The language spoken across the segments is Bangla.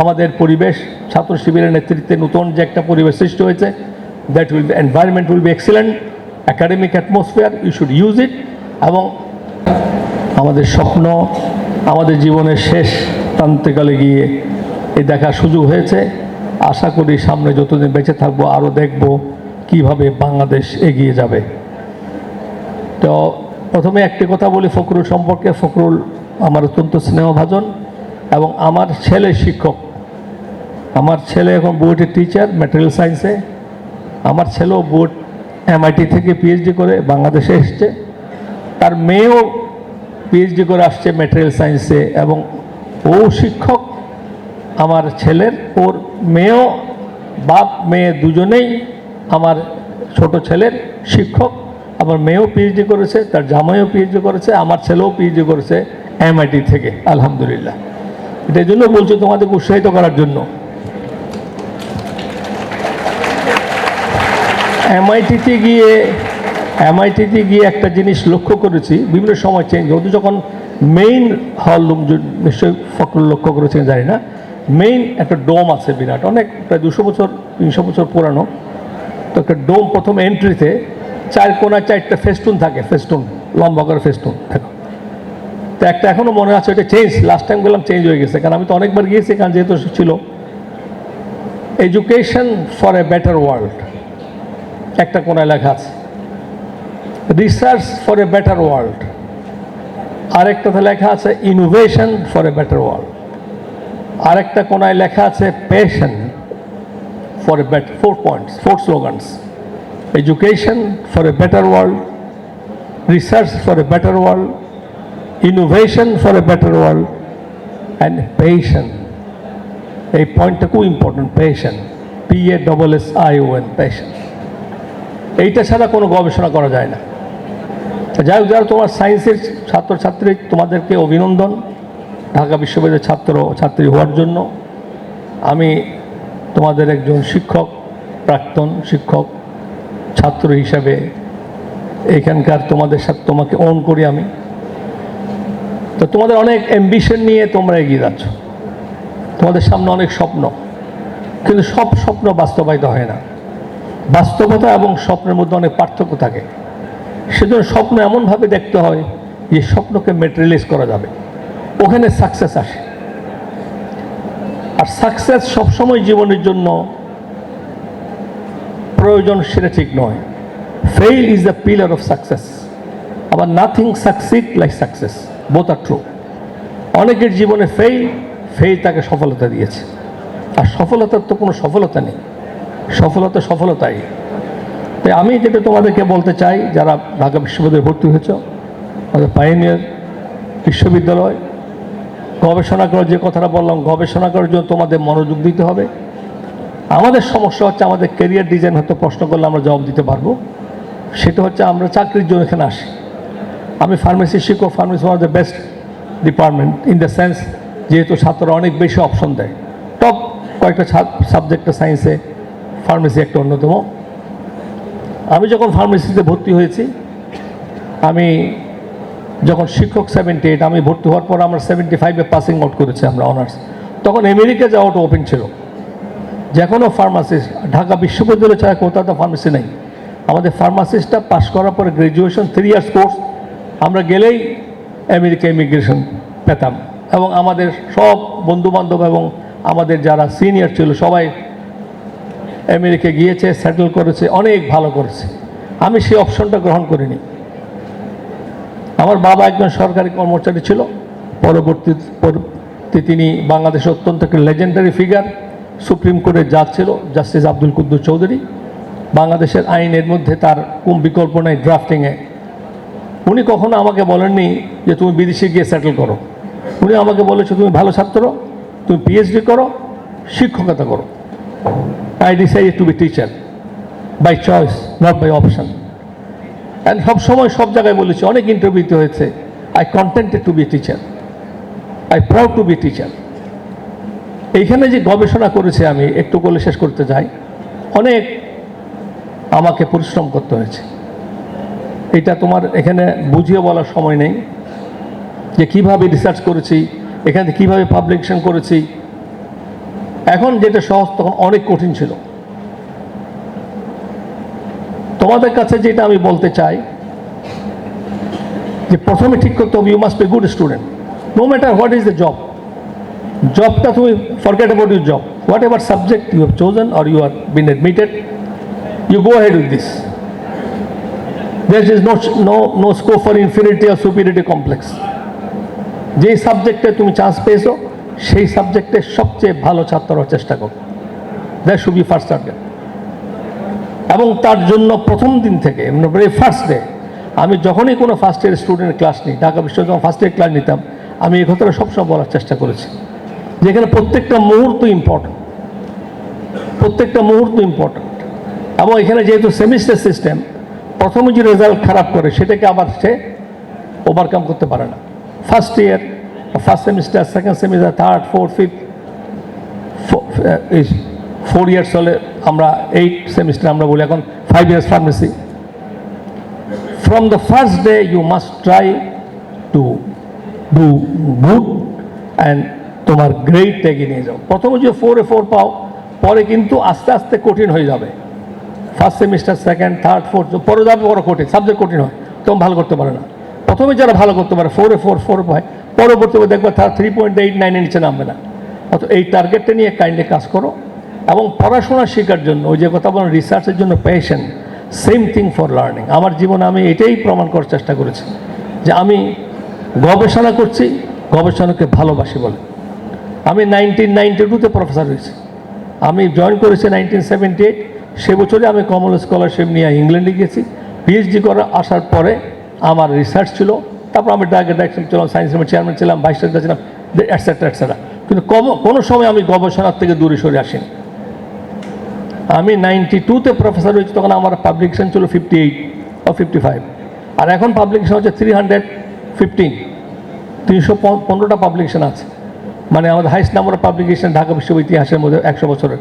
আমাদের পরিবেশ, ছাত্র শিবিরের নেতৃত্বে নতুন যে একটা পরিবেশ সৃষ্টি হয়েছে that will environment will be excellent academic atmosphere you should use it এবং আমাদের স্বপ্ন, আমাদের জীবনের শেষ প্রান্তিকালে গিয়ে এই দেখার সুযোগ হয়েছে। আশা করি সামনে যতদিন বেঁচে থাকব, আরও দেখব কীভাবে বাংলাদেশ এগিয়ে যাবে। তো প্রথমে একটি কথা বলি, ফখরুল সম্পর্কে। ফখরুল আমার অত্যন্ত স্নেহভাজন। এবং আমার ছেলে শিক্ষক। আমার ছেলে এখন বুয়েটের টিচার ম্যাটেরিয়াল সায়েন্সে আমার ছেলেও বুয়েট এমআইটি থেকে পিএইচডি করে বাংলাদেশে এসছে। তার মেয়েও পিএইচডি করে আসছে ম্যাটেরিয়াল সায়েন্সে এবং ও শিক্ষক, আমার ছেলের। ওর মেয়েও, বাপ, মেয়ে দুজনেই আমার ছোট ছেলের শিক্ষক। আমার মেয়েও পিএইচডি করেছে, তার জামাইও পিএইচডি করেছে, আমার ছেলেও পিএইচডি করেছে এমআইটি থেকে, আলহামদুলিল্লাহ। এটার জন্য বলছি তোমাদেরকে উৎসাহিত করার জন্য। এমআইটিতে গিয়ে এমআইটিতে গিয়ে একটা জিনিস লক্ষ্য করেছি, বিভিন্ন সময় চেঞ্জ ওদের যখন মেইন হল রুম নিশ্চয়ই ফখরুল লক্ষ্য করেছেন, জানি না মেইন একটা ডোম আছে বিরাট, অনেক, প্রায় দুশো বছর, তিনশো বছর পুরানো। তো একটা ডোম প্রথম এন্ট্রিতে চার কোনায় চারটা ফেস্টুন থাকে ফেস্টুন লম্বা করে ফেস্টুন দেখো। তো একটা এখনও মনে আছে এটা চেঞ্জ লাস্ট টাইম গেলাম চেঞ্জ হয়ে গেছে, কারণ আমি তো অনেকবার গিয়েছি, কারণ যেহেতু ছিল। Education for a better world একটা কোনায় লেখা আছে। Research for a better world আরেকটাতে লেখা আছে innovation for a better world আরেকটা কোনায় লেখা আছে passion for a better four points four slogans education for a better world research for a better world innovation for a better world and passion এই পয়েন্টটা খুব important passion P A double S I O N passion এইটা ছাড়া কোনো গবেষণা করা যায় না। যাই হোক, যারা তোমার সায়েন্সের ছাত্রছাত্রী, তোমাদেরকে অভিনন্দন। ঢাকা বিশ্ববিদ্যালয়ের ছাত্র, ছাত্রী হওয়ার জন্য। আমি তোমাদের একজন শিক্ষক, প্রাক্তন শিক্ষক, ছাত্র হিসাবে এখানকার তোমাদের সাথে তোমাকে অন করি আমি। তো তোমাদের অনেক অ্যাম্বিশন নিয়ে তোমরা এগিয়ে যাচ্ছ। তোমাদের সামনে অনেক স্বপ্ন। কিন্তু সব স্বপ্ন বাস্তবায়িত হয় না। বাস্তবতা এবং স্বপ্নের মধ্যে অনেক পার্থক্য থাকে। সেজন্য স্বপ্ন এমনভাবে দেখতে হয় যে স্বপ্নকে মেটেরিয়ালাইজ করা যাবে। ওখানে সাকসেস আসে। আর সাকসেস সবসময় জীবনের জন্য প্রয়োজন সেটা ঠিক নয়। Fail is the pillar of success আবার nothing succeed like success both আর ট্রু অনেকের জীবনে ফেইল ফেইল তাকে সফলতা দিয়েছে। আর সফলতার তো কোনো সফলতা নেই। সফলতা সফলতাই। তাই আমি যেটা তোমাদেরকে বলতে চাই, যারা ঢাকা বিশ্ববিদ্যালয়ে ভর্তি হয়েছ, আমাদের পাইনিয়ার বিশ্ববিদ্যালয়, গবেষণা করার যে কথাটা বললাম, গবেষণা করার জন্য তোমাদের মনোযোগ দিতে হবে। আমাদের সমস্যা হচ্ছে আমাদের কেরিয়ার ডিজাইন হয়তো প্রশ্ন করলে আমরা জবাব দিতে পারব। সেটা হচ্ছে আমরা চাকরির জন্য এখানে আসি। আমি ফার্মেসি শিক্ষক pharmacy one of the best department in the sense যেহেতু ছাত্ররা অনেক বেশি অপশন দেয়। টপ কয়েকটা সাবজেক্টে সায়েন্সে ফার্মেসি একটা অন্যতম। আমি যখন ফার্মেসিতে ভর্তি হয়েছি, আমি যখন শিক্ষক সেভেন্টি এইট আমি ভর্তি হওয়ার পর আমার সেভেন্টি ফাইভে পাসিং আউট করেছি আমরা অনার্স তখন আমেরিকা যাওয়াটা ওপেন ছিল। যে কোনো ফার্মাসিস্ট ঢাকা বিশ্ববিদ্যালয় ছাড়া কোথাও তো ফার্মেসি নেই। আমাদের ফার্মাসিস্টটা পাশ করার পরে গ্র্যাজুয়েশন থ্রি ইয়ার্স কোর্স আমরা গেলেই আমেরিকা ইমিগ্রেশন পেতাম এবং আমাদের সব বন্ধুবান্ধব এবং আমাদের যারা সিনিয়র ছিল সবাই আমেরিকা গিয়েছে সেটেল করেছে, অনেক ভালো করেছে। আমি সেই অপশনটা গ্রহণ করিনি। আমার বাবা একজন সরকারি কর্মচারী ছিল। পরবর্তী তিনি বাংলাদেশের অত্যন্ত একটা লেজেন্ডারি ফিগার সুপ্রিম কোর্টের জাজ ছিল জাস্টিস আব্দুল কুদ্দুর চৌধুরী। বাংলাদেশের আইনের মধ্যে তার কোন বিকল্প নেই ড্রাফটিংয়ে উনি কখনো আমাকে বলেননি যে তুমি বিদেশে গিয়ে সেটেল করো। উনি আমাকে বলেছে, তুমি ভালো ছাত্র, তুমি পিএইচডি করো, শিক্ষকতা করো। I decide to be teacher by choice not by option and সবসময় সব জায়গায় বলেছি, অনেক ইন্টারভিউতে হয়েছে I contented to be teacher I proud to be teacher এইখানে যে গবেষণা করেছে আমি, একটু বলে শেষ করতে চাই অনেক আমাকে পরিশ্রম করতে হয়েছে। এটা তোমার এখানে বুঝিয়ে বলার সময় নেই যে কীভাবে রিসার্চ করেছি, এখানে কীভাবে পাবলিকেশন করেছি। এখন যেটা সহজ, তখন অনেক কঠিন ছিল। তোমাদের কাছে যেটা আমি বলতে চাই, যে প্রথমে ঠিক করতে হবে you must be good student no matter what is the job জবটা তুমি forget about your job whatever subject you have chosen or you are been admitted you go head with this there is no, no, no scope for inferiority or superiority complex. যেই সাবজেক্টে তুমি চান্স পেয়েছ সেই সাবজেক্টে সবচেয়ে ভালো ছাত্র চেষ্টা করো। That should be first target এবং তার জন্য প্রথম দিন থেকে ভেরি ফার্স্ট ডে আমি যখনই কোনো ফার্স্ট ইয়ার স্টুডেন্টের ক্লাস নিই ঢাকা বিশ্ববিদ্যালয় ফার্স্ট ইয়ার ক্লাস নিতাম আমি এই কথাটা সবসময় বলার চেষ্টা করেছি। যেখানে প্রত্যেকটা মুহূর্ত ইম্পর্ট্যান্ট প্রত্যেকটা মুহূর্ত ইম্পর্ট্যান্ট এবং এখানে যেহেতু সেমিস্টার সিস্টেম প্রথমে যে রেজাল্ট খারাপ করে, সেটাকে আবার সে ওভারকাম করতে পারে না। First year first semester second semester third fourth fifth four years হলে আমরা এইট সেমিস্টার আমরা বলি, এখন five years pharmacy from the first day you must try to do good and তোমার গ্রেড এগিয়ে নিয়ে যাও। প্রথমে যে ফোরে ফোর পাও, পরে কিন্তু আস্তে আস্তে কঠিন হয়ে যাবে। First semester second third fourth পরে যাবে বড় কঠিন সাবজেক্ট কঠিন হয়, তখন ভালো করতে পারে না। প্রথমে যারা ভালো করতে পারে ফোরে ফোর ফোর পায় পরবর্তী দেখবে তার থ্রি পয়েন্ট এইট নাইনের নিচে নামবে না। অত এই টার্গেটটা নিয়ে কাইন্ডলি কাজ করো এবং পড়াশোনা শেখার জন্য, ওই যে কথা বলেন রিসার্চের জন্য passion same thing for learning আমার জীবনে আমি এটাই প্রমাণ করার চেষ্টা করেছি যে আমি গবেষণা করছি, গবেষণাকে ভালোবাসি বলে। আমি নাইনটিন নাইনটি টুতে প্রফেসর হয়েছি। আমি জয়েন করেছি নাইনটিন সেভেন্টি এইট সে বছরে আমি কমন স্কলারশিপ নিয়ে ইংল্যান্ডে গেছি পিএইচডি করা আসার পরে আমার রিসার্চ ছিল। তারপর আমি ডাইরেক্টর ডাইরেকশন ছিলাম সায়েন্স চেয়ারম্যান ছিলাম ভাইস চেয়ারম্যান ছিলাম অ্যাটসেট্রা অ্যাটসেট্রা কিন্তু কোনো সময় আমি গবেষণার থেকে দূরে সরে আসিনি। আমি নাইনটি টুতে প্রফেসর হয়েছি, তখন আমার পাবলিকেশন ছিল ফিফটি এইট বা ফিফটি ফাইভ আর এখন পাবলিকেশন হচ্ছে থ্রি হান্ড্রেড ফিফটিন তিনশো পনেরোটা পাবলিকেশন আছে। মানে আমাদের highest number of publication Dhaka বিশ্ববিদ্যালয় ইতিহাসের মধ্যে একশো বছরের।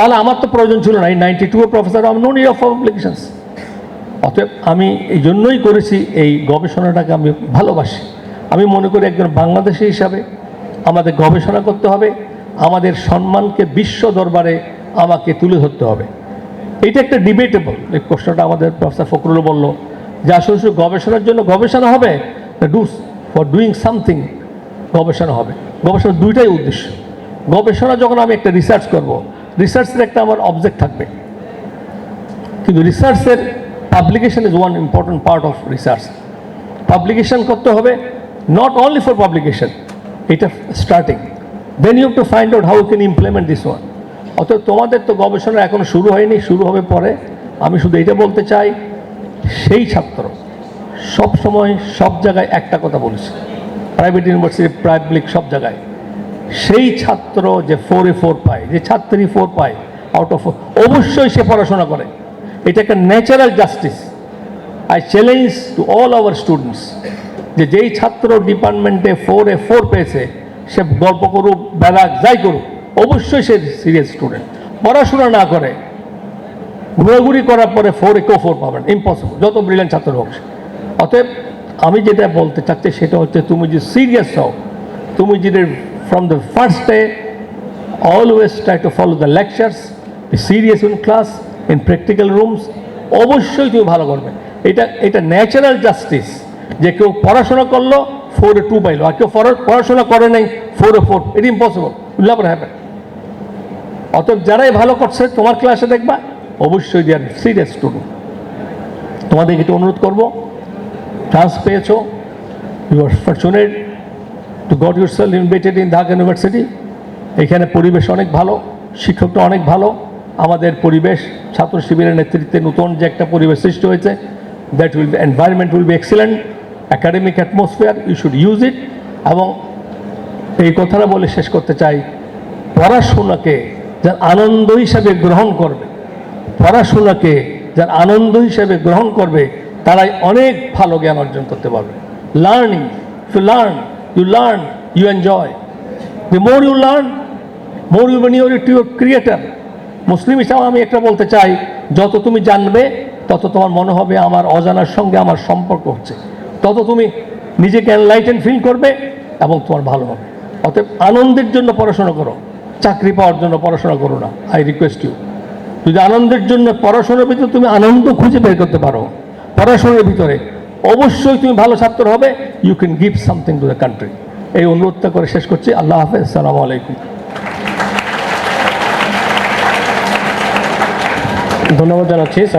তাহলে আমার তো প্রয়োজন ছিল না। এই নাইনটি টু প্রফেসর আমি নো নিড অফ পাবলিকেশনস অতএব আমি এই জন্যই করেছি এই গবেষণাটাকে আমি ভালোবাসি। আমি মনে করি একজন বাংলাদেশি হিসাবে আমাদের গবেষণা করতে হবে, আমাদের সম্মানকে বিশ্ব দরবারে আমাকে তুলে ধরতে হবে। এটা একটা ডিবেটেবল এই প্রশ্নটা আমাদের প্রফেসর ফখরুল বলল যে, আসলে শুধু গবেষণার জন্য গবেষণা হবে? ডু ফর ডুইং সামথিং গবেষণা হবে। গবেষণার দুইটাই উদ্দেশ্য। গবেষণা যখন আমি একটা রিসার্চ করব রিসার্চের একটা আমার অবজেক্ট থাকবে। কিন্তু রিসার্চের publication is one important part of research publication করতে হবে নট অনলি ফর পাবলিকেশন এটা starting then you to find out how can implement this one অতএব তোমাদের তো গবেষণা এখনও শুরু হয়নি, শুরু হবে পরে। আমি শুধু এটা বলতে চাই, সেই ছাত্র সব সময় সব জায়গায় একটা কথা বলেছে। প্রাইভেট ইউনিভার্সিটি পাবলিক সব জায়গায়। সেই ছাত্র যে ফোরে ফোর পায়, যে ছাত্রী ফোর পায় আউট অফ অবশ্যই সে পড়াশোনা করে। এটা একটা natural justice I challenge to all our students যে যেই ছাত্র ডিপার্টমেন্টে ফোরে ফোর পেয়েছে, সে গল্প করুক ব্যারাক যাই করুক, অবশ্যই সে সিরিয়াস স্টুডেন্ট পড়াশোনা না করে, ঘোরাঘুরি করার পরে ফোরে কেউ ফোর পাবেন ইম্পসিবল যত ব্রিলিয়ান্ট ছাত্র হোক অতএব আমি যেটা বলতে চাচ্ছি সেটা হচ্ছে, তুমি যে সিরিয়াস হও, তুমি যদি from the first day always try to follow the lectures be serious in class in practical rooms অবশ্যই তুমি ভালো করবে। এটা এটা ন্যাচারাল জাস্টিস যে কেউ পড়াশোনা করল ফোরে টু পাইলো। আর কেউ পড়া- পড়াশোনা করে নাই ফোরে four it impossible never happen অতএব যারাই ভালো করছে, তোমার ক্লাসে দেখবা, অবশ্যই দেয়ার সিরিয়াস স্টুডেন্ট তোমাদেরকে একটু অনুরোধ করব। চান্স পেয়েছ। You are fortunate to got yourself invited in Dhaka university এখানে পরিবেশ অনেক ভালো শিক্ষকটা অনেক ভালো। আমাদের পরিবেশ, ছাত্র শিবিরের নেতৃত্বে নতুন যে একটা পরিবেশ সৃষ্টি হয়েছে that will environment will be excellent academic atmosphere you should use it এবং এই কথাটা বলে শেষ করতে চাই, পড়াশোনাকে যার আনন্দ হিসাবে গ্রহণ করবে, পড়াশোনাকে যার আনন্দ হিসাবে গ্রহণ করবে, তারাই অনেক ভালো জ্ঞান অর্জন করতে পারবে। Learning to learn you learn you enjoy the more you learn more you you're to your creator মুসলিম হিসাবে আমি একটা বলতে চাই, যত তুমি জানবে, তত তোমার মনে হবে আমার অজানার সঙ্গে আমার সম্পর্ক হচ্ছে। তত তুমি নিজেকে এনলাইটেন ফিল করবে এবং তোমার ভালো হবে। অতএব আনন্দের জন্য পড়াশোনা করো। চাকরি পাওয়ার জন্য পড়াশোনা করো না। আই রিকোয়েস্ট ইউ যদি আনন্দের জন্য পড়াশোনার ভিতরে তুমি আনন্দ খুঁজে বের করতে পারো, পড়াশোনার ভিতরে অবশ্যই তুমি ভালো ছাত্র হবে। You can give something to the country এই অনুরোধটা করে শেষ করছি। আল্লাহ হাফেজ। সালাম আলাইকুম। ধন্যবাদ জানাচ্ছি। স্যার